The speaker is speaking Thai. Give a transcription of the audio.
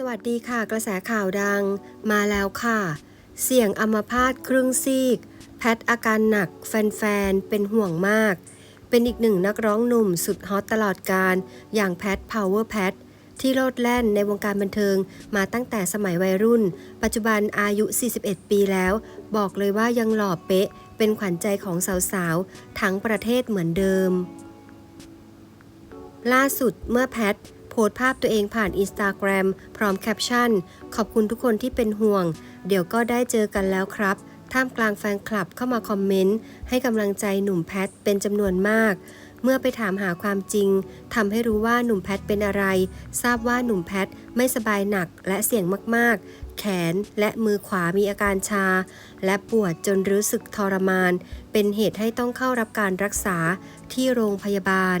สวัสดีค่ะกระแสข่าวดังมาแล้วค่ะ เสี่ยงอัมพาตครึ่งซีก แพทอาการหนักแฟนๆ เป็นห่วงมาก เป็นอีกหนึ่งนักร้องหนุ่มสุดฮอตตลอดการอย่างแพท Power แพทที่โลดแล่นในวงการบันเทิงมาตั้งแต่สมัยวัยรุ่น ปัจจุบันอายุ 41 ปีแล้ว บอกเลยว่ายังหล่อเป๊ะ เป็นขวัญใจของสาวๆ ทั้งประเทศเหมือนเดิม ล่าสุดเมื่อแพท พสต์ภาพตัวเองผ่านอินสตาแกรมพร้อมแคปชั่น ขอบคุณทุกคนที่เป็นห่วง เดี๋ยวก็ได้เจอกันแล้วครับ ท่ามกลางแฟนคลับเข้ามาคอมเมนต์ ให้กำลังใจหนุ่มแพทเป็นจำนวนมาก เมื่อไปถามหาความจริงทำให้รู้ว่าหนุ่มแพทเป็นอะไร ทราบว่าหนุ่มแพทไม่สบายหนักและเสี่ยงมากๆแขนและมือขวามีอาการชา และปวดจนรู้สึกทรมาน เป็นเหตุให้ต้องเข้ารับการรักษาที่โรงพยาบาล